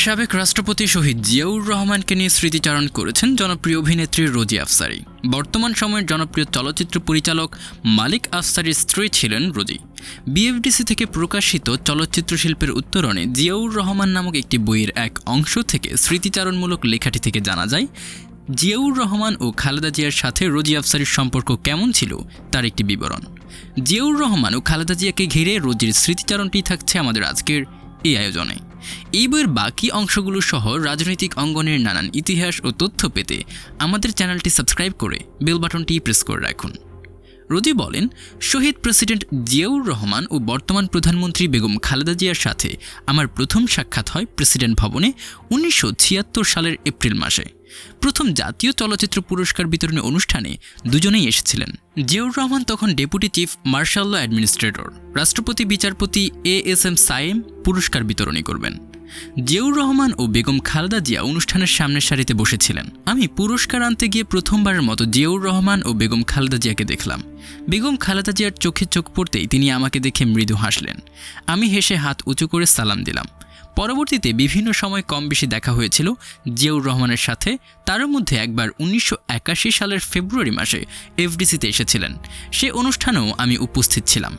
সাবেক রাষ্ট্রপতি শহীদ জিয়াউর রহমানকে নিয়ে স্মৃতিচারণ করেছেন জনপ্রিয় অভিনেত্রী রোজি আফসারি। বর্তমান সময়ের জনপ্রিয় চলচ্চিত্র পরিচালক মালিক আফসারির স্ত্রী ছিলেন রোজি। বিএফডিসি থেকে প্রকাশিত চলচ্চিত্র শিল্পের উত্তরণে জিয়াউর রহমান নামক একটি বইয়ের এক অংশ থেকে স্মৃতিচারণমূলক লেখাটি থেকে জানা যায়, জিয়াউর রহমান ও খালেদা জিয়ার সাথে রোজি আফসারির সম্পর্ক কেমন ছিল তার একটি বিবরণ। জিয়াউর রহমান ও খালেদা জিয়াকে ঘিরে রোজির স্মৃতিচারণটি থাকছে আমাদের আজকের এই আয়োজনে। এই বইয়ের বাকি অংশগুলো সহ রাজনৈতিক অঙ্গনের নানান ইতিহাস ও তথ্য পেতে আমাদের চ্যানেলটি সাবস্ক্রাইব করে বেল বাটনটি প্রেস করে রাখুন। রোজি বলেন, শহীদ প্রেসিডেন্ট জিয়াউর রহমান ও বর্তমান প্রধানমন্ত্রী বেগম খালেদা জিয়ার সাথে আমার প্রথম সাক্ষাৎ হয় প্রেসিডেন্ট ভবনে উনিশশো ছিয়াত্তর সালের এপ্রিল মাসে। প্রথম জাতীয় চলচ্চিত্র পুরস্কার বিতরণী অনুষ্ঠানে দুজনেই এসেছিলেন। জিয়াউর রহমান তখন ডেপুটি চিফ মার্শাল অ্যাডমিনিস্ট্রেটর। রাষ্ট্রপতি, বিচারপতি এ এস এম সাইম পুরস্কার বিতরণী করবেন। জিয়াউর রহমান ও বেগম খালেদা জিয়া অনুষ্ঠানের সামনের সারিতে বসেছিলেন। আমি পুরস্কার আনতে গিয়ে প্রথমবারের মতো জিয়াউর রহমান ও বেগম খালেদা জিয়াকে দেখলাম। বেগম খালেদা জিয়ার চোখে চোখ পড়তেই তিনি আমাকে দেখে মৃদু হাসলেন। আমি হেসে হাত উঁচু করে সালাম দিলাম। পরবর্তীতে বিভিন্ন সময় কম বেশি দেখা হয়েছিল জিয়াউর রহমানের সাথে। তার মধ্যে একবার উনিশশো একাশি সালের ফেব্রুয়ারি মাসে এফডিসিতে এসেছিলেন। সে অনুষ্ঠানেও আমি উপস্থিত ছিলাম।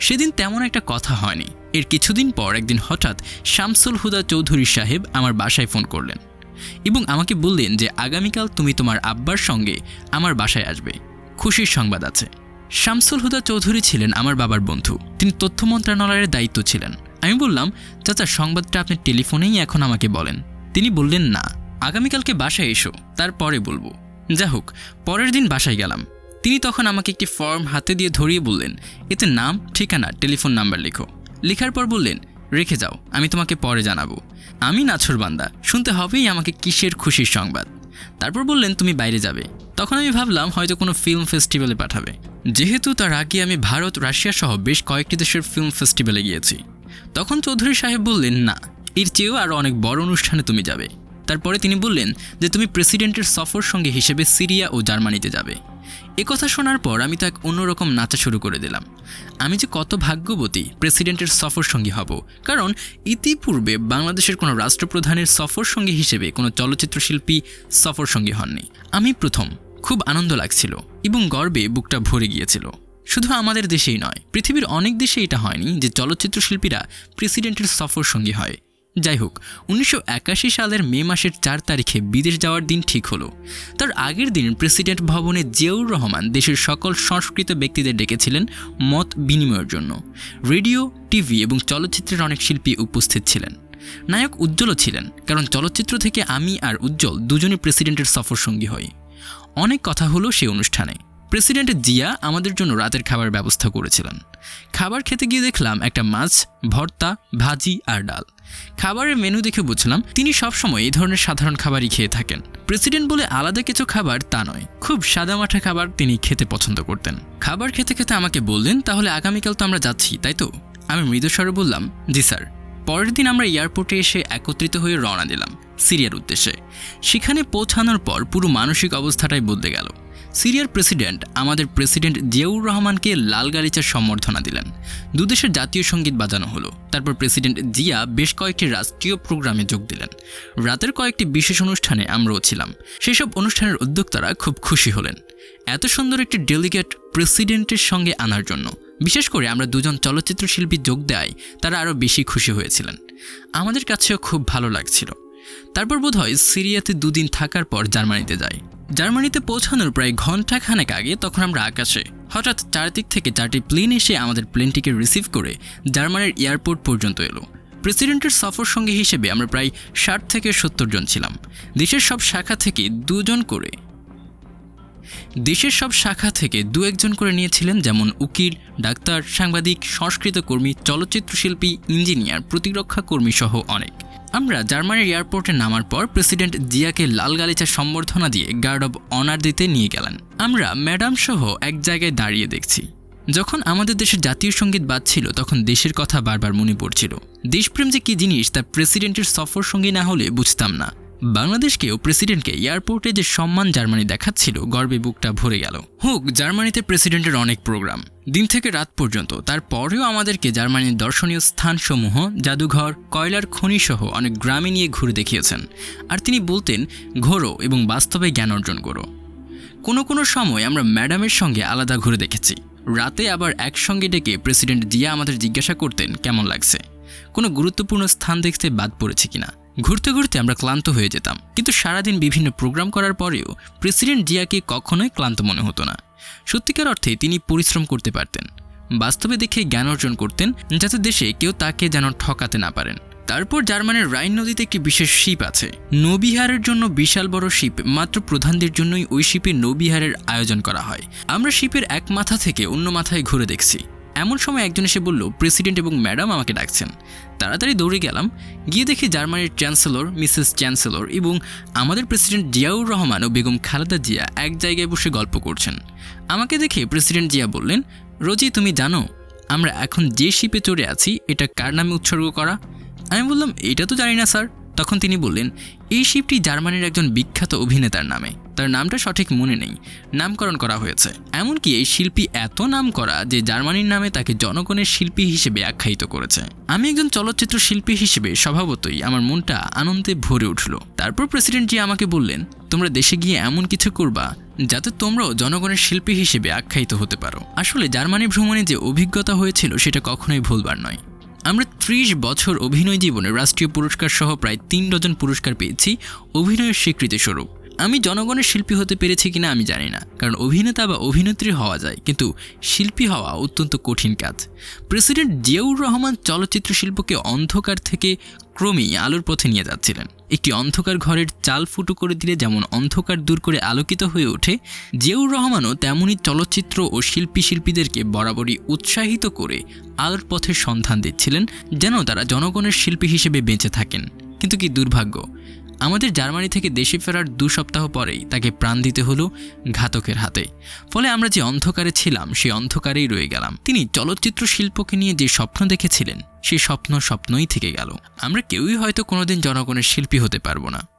সেদিন তেমন একটা কথা হয়নি। এর কিছুদিন পর একদিন হঠাৎ শামসুল হুদা চৌধুরী সাহেব আমার বাসায় ফোন করলেন এবং আমাকে বললেন যে আগামীকাল তুমি তোমার আব্বার সঙ্গে আমার বাসায় আসবে। খুশির সংবাদ আছে। শামসুল হুদা চৌধুরী ছিলেন আমার বাবার বন্ধু। তিনি তথ্য মন্ত্রণালয়ের দায়িত্ব ছিলেন। আমি বললাম, চাচা, সংবাদটা আপনি টেলিফোনেই এখন আমাকে বলেন। তিনি বললেন, না, আগামীকালকে বাসায় এসো, তারপরে বলব। যা হোক, পরের দিন বাসায় গেলাম। তিনি তখন আমাকে একটি ফর্ম হাতে দিয়ে ধরিয়ে বললেন, এতে নাম, ঠিকানা, টেলিফোন নাম্বার লেখো। লেখার পর বললেন, রেখে যাও, আমি তোমাকে পরে জানাব। আমি নাছরবান্দা শুনতে হবেই আমাকে কিসের খুশির সংবাদ। তারপর বললেন, তুমি বাইরে যাবে। তখন আমি ভাবলাম, হয়তো কোনো ফিল্ম ফেস্টিভ্যালে পাঠাবে। যেহেতু তার আগে আমি ভারত, রাশিয়া সহ বেশ কয়েকটি দেশের ফিল্ম ফেস্টিভ্যালে গিয়েছি। তখন চৌধুরী সাহেব বললেন, না, এর চেয়েও আরও অনেক বড় অনুষ্ঠানে তুমি যাবে। তারপরে তিনি বললেন যে, তুমি প্রেসিডেন্টের সফর সঙ্গে হিসেবে সিরিয়া ও জার্মানিতে যাবে। কথা শোনার পর আমি তো এক অন্যরকম নাচা শুরু করে দিলাম। আমি যে কত ভাগ্যবতী প্রেসিডেন্টের সফর সঙ্গী হব। কারণ ইতিপূর্বে বাংলাদেশের কোনো রাষ্ট্রপ্রধানের সফর সঙ্গী হিসেবে কোনো চলচ্চিত্র শিল্পী সফর সঙ্গী হননি। আমি প্রথম। খুব আনন্দ লাগছিল এবং গর্বে বুকটা ভরে গিয়েছিল। শুধু আমাদের দেশেই নয়, পৃথিবীর অনেক দেশে এটা হয়নি যে চলচ্চিত্র শিল্পীরা প্রেসিডেন্টের সফর সঙ্গী হয়। যাই হোক উনিশশো একাশি সালের মে মাসের চার তারিখে বিদেশ যাওয়ার দিন ঠিক হলো। তার আগের দিন প্রেসিডেন্ট ভবনে জিয়াউর রহমান দেশের সকল সংস্কৃত ব্যক্তিদের ডেকেছিলেন মত বিনিময়ের জন্য। রেডিও, টিভি এবং চলচ্চিত্রের অনেক শিল্পী উপস্থিত ছিলেন। নায়ক উজ্জ্বলও ছিলেন, কারণ চলচ্চিত্র থেকে আমি আর উজ্জ্বল দুজনই প্রেসিডেন্টের সফর সঙ্গী হই। অনেক কথা হলো সেই অনুষ্ঠানে। প্রেসিডেন্ট জিয়া আমাদের জন্য রাতের খাবার ব্যবস্থা করেছিলেন। খাবার খেতে গিয়ে দেখলাম একটা মাছ, ভর্তা, ভাজি আর ডাল। খাবারের মেনু দেখে বুঝলাম, তিনি সবসময় এই ধরনের সাধারণ খাবারই খেয়ে থাকেন। প্রেসিডেন্ট বলে আলাদা কিছু খাবার তা নয়, খুব সাদামাঠা খাবার তিনি খেতে পছন্দ করতেন। খাবার খেতে খেতে আমাকে বললেন, তাহলে আগামীকাল তো আমরা যাচ্ছি, তাই তো? আমি মৃদুস্বরে বললাম, জি, স্যার। পরের দিন আমরা এয়ারপোর্টে এসে একত্রিত হয়ে রওনা দিলাম, সিরিয়ার উদ্দেশ্যে। সেখানে পৌঁছানোর পর পুরো মানসিক অবস্থাটাই বদলে গেল। সিরিয়ার প্রেসিডেন্ট আমাদের প্রেসিডেন্ট জিয়াউর রহমানকে লাল গালিচার সম্বর্ধনা দিলেন। দুদেশের জাতীয় সংগীত বাজানো হলো। তারপর প্রেসিডেন্ট জিয়া বেশ কয়েকটি রাষ্ট্রীয় প্রোগ্রামে যোগ দিলেন। রাতের কয়েকটি বিশেষ অনুষ্ঠানে আমরাও ছিলাম। সেসব অনুষ্ঠানের উদ্যোক্তারা খুব খুশি হলেন। এত সুন্দর একটি ডেলিগেট প্রেসিডেন্টের সঙ্গে আনার জন্য। বিশেষ করে আমরা দুজন চলচ্চিত্র শিল্পী যোগ দেয়, তারা আরও বেশি খুশি হয়েছিলেন। আমাদের কাছেও খুব ভালো লাগছিল। তারপর বোধহয় সিরিয়াতে দুদিন থাকার পর জার্মানিতে যাই জার্মানিতে পৌঁছানোর প্রায় ঘণ্টা খানেক আগে তখন আমরা আকাশে, হঠাৎ চারদিক থেকে চারটি প্লেন এসে আমাদের প্লেনটিকে রিসিভ করে জার্মানির এয়ারপোর্ট পর্যন্ত এলো। প্রেসিডেন্টের সফর সঙ্গী হিসেবে আমরা প্রায় ষাট থেকে সত্তর জন ছিলাম। দেশের সব শাখা থেকে দুজন করে, দেশের সব শাখা থেকে দু একজন করে নিয়েছিলেন, যেমন উকিল, ডাক্তার, সাংবাদিক, সংস্কৃত কর্মী চলচ্চিত্র শিল্পী ইঞ্জিনিয়ার, প্রতিরক্ষা কর্মী সহ অনেক। আমরা জার্মানির এয়ারপোর্টে নামার পর প্রেসিডেন্ট জিয়াকে লাল গালিচা সম্বর্ধনা দিয়ে গার্ড অব অনার দিতে নিয়ে গেলেন। আমরা ম্যাডাম সহ এক জায়গায় দাঁড়িয়ে দেখছি। যখন আমাদের দেশের জাতীয় সংগীত বাজছিল, তখন দেশের কথা বারবার মনে পড়ছিল। দেশপ্রেম যে কী জিনিস, তা প্রেসিডেন্টের সফর সঙ্গী না হলে বুঝতাম না। বাংলাদেশকেও প্রেসিডেন্টকে এয়ারপোর্টে যে সম্মান জার্মানি দেখাচ্ছিল, গর্বে বুকটা ভরে গেল। হোক, জার্মানিতে প্রেসিডেন্টের অনেক প্রোগ্রাম। দিন থেকে রাত পর্যন্ত, তারপরেও আমাদেরকে জার্মানির দর্শনীয় স্থানসমূহ, জাদুঘর, কয়লার খনিসহ অনেক গ্রামে নিয়ে ঘুরে দেখিয়েছেন। আর তিনি বলতেন, ঘোরো এবং বাস্তবে জ্ঞান অর্জন করো। কোনো কোনো সময় আমরা ম্যাডামের সঙ্গে আলাদা ঘুরে দেখেছি। রাতে আবার একসঙ্গে ডেকে প্রেসিডেন্ট জিয়া আমাদের জিজ্ঞাসা করতেন, কেমন লাগছে? কোনো গুরুত্বপূর্ণ স্থান দেখতে বাদ পড়েছে কিনা? ঘুরতে ঘুরতে আমরা ক্লান্ত হয়ে যেতাম। কিন্তু সারাদিন বিভিন্ন প্রোগ্রাম করার পরেও প্রেসিডেন্ট জিয়াকে কখনোই ক্লান্ত মনে হতো না। সত্যিকার অর্থে তিনি পরিশ্রম করতে পারতেন। বাস্তবে দেখে জ্ঞান অর্জন করতেন, যাতে দেশে কেউ তাকে যেন ঠকাতে না পারেন। তারপর জার্মানের রাইন নদীতে একটি বিশেষ শিপ আছে। নৌবিহারের জন্য বিশাল বড় শিপ, মাত্র প্রধানদের জন্যই ওই শিপে নৌবিহারের আয়োজন করা হয়। আমরা শিপের এক মাথা থেকে অন্য মাথায় ঘুরে দেখছি। এমন সময় একজন এসে বলল, প্রেসিডেন্ট এবং ম্যাডাম আমাকে ডাকছেন। তাড়াতাড়ি দৌড়ে গেলাম। গিয়ে দেখি জার্মানির চ্যান্সেলর, মিসেস চ্যান্সেলর এবং আমাদের প্রেসিডেন্ট জিয়াউর রহমান ও বেগম খালেদা জিয়া এক জায়গায় বসে গল্প করছেন। আমাকে দেখে প্রেসিডেন্ট জিয়া বললেন, রোজি, তুমি জানো, আমরা এখন যে শিপে চড়ে আছি, এটা কার নামে উৎসর্গ করা? আমি বললাম, এটা তো জানি না, স্যার। তখন তিনি বললেন, এই শিপটি জার্মানির একজন বিখ্যাত অভিনেতার নামে। তার নামটা সঠিক মনে নেই। নামকরণ করা হয়েছে। এমনকি এই শিল্পী এত নাম করা যে জার্মানির নামে তাকে জনগণের শিল্পী হিসেবে আখ্যায়িত করেছে। আমি একজন চলচ্চিত্র শিল্পী হিসেবে স্বভাবতই আমার মনটা আনন্দে ভরে উঠল। তারপর প্রেসিডেন্ট জি আমাকে বললেন, তোমরা দেশে গিয়ে এমন কিছু করবা যাতে তোমরাও জনগণের শিল্পী হিসেবে আখ্যায়িত হতে পারো। আসলে জার্মানি ভ্রমণে যে অভিজ্ঞতা হয়েছিল সেটা কখনোই ভুলবার নয়। আমরা ত্রিশ বছর অভিনয় জীবনে রাষ্ট্রীয় পুরস্কার সহ প্রায় তিন ডজন পুরস্কার পেয়েছি। অভিনয়ের স্বীকৃতি স্বরূপ আমি জনগণের শিল্পী হতে পেরেছি কিনা আমি জানি না। কারণ অভিনেতা বা অভিনেত্রী হওয়া যায়, কিন্তু শিল্পী হওয়া অত্যন্ত কঠিন কাজ। প্রেসিডেন্ট জিয়াউর রহমান চলচ্চিত্র শিল্পকে অন্ধকার থেকে ক্রমেই আলোর পথে নিয়ে যাচ্ছিলেন। একটি অন্ধকার ঘরের চাল ফুটো করে দিলে যেমন অন্ধকার দূর করে আলোকিত হয়ে ওঠে, জিয়াউর রহমানও তেমনই চলচ্চিত্র ও শিল্পী শিল্পীদেরকে বরাবরই উৎসাহিত করে আলোর পথের সন্ধান দিচ্ছিলেন, যেন তারা জনগণের শিল্পী হিসেবে বেঁচে থাকেন। কিন্তু কি দুর্ভাগ্য আমাদের জার্মানি থেকে দেশে ফেরার দু সপ্তাহ পরেই তাকে প্রাণ দিতে হলো ঘাতকের হাতে। ফলে আমরা যে অন্ধকারে ছিলাম, সেই অন্ধকারেই রয়ে গেলাম। তিনি চলচ্চিত্র শিল্পকে নিয়ে যে স্বপ্ন দেখেছিলেন, সে স্বপ্ন স্বপ্নই থেকে গেল। আমরা কেউই হয়তো কোনোদিন জনগণের শিল্পী হতে পারব না।